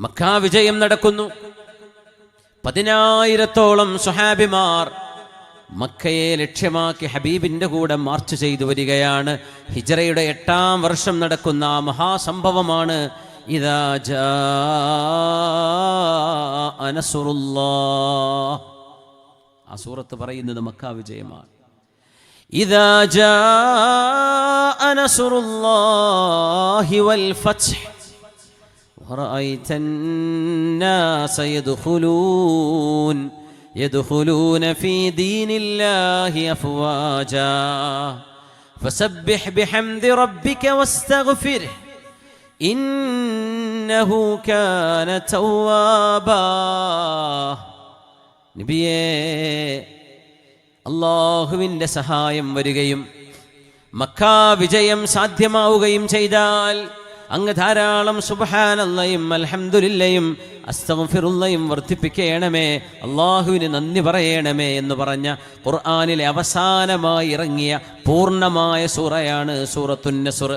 മക്കാ വിജയം നടക്കുന്നു. പതിനായിരത്തോളം സുഹാബിമാർ മക്കയെ ലക്ഷ്യമാക്കി ഹബീബിന്റെ കൂടെ മാർച്ച് ചെയ്തു വരികയാണ്. ഹിജറയുടെ എട്ടാം വർഷം നടക്കുന്ന ആ മഹാസംഭവമാണ് അസൂറത്ത് സൂറത്ത് പറയുന്നത് മക്ക വിജയമാണ്. ഇതാ അനസുറുല്ലാഹി വൽ ഫത്ഹ്. ورأيت الناس يدخلون يدخلون في دين الله أفواجا فسبح بحمد ربك واستغفره إنه كان توابا نبيه അള്ളാഹുവിൻ്റെ സഹായം വരികയും മക്കാ വിജയം സാധ്യമാവുകയും ചെയ്താൽ അങ്ങ് ധാരാളം സുബഹാനല്ലയും അൽഹംദുലില്ലയും അസ്തമഫിറുള്ളയും വർദ്ധിപ്പിക്കണമേ അള്ളാഹുവിന് നന്ദി പറയണമേ എന്ന് പറഞ്ഞ ഖുർആാനിലെ അവസാനമായി ഇറങ്ങിയ പൂർണമായ സൂറയാണ് സൂറത്തുന്നസുർ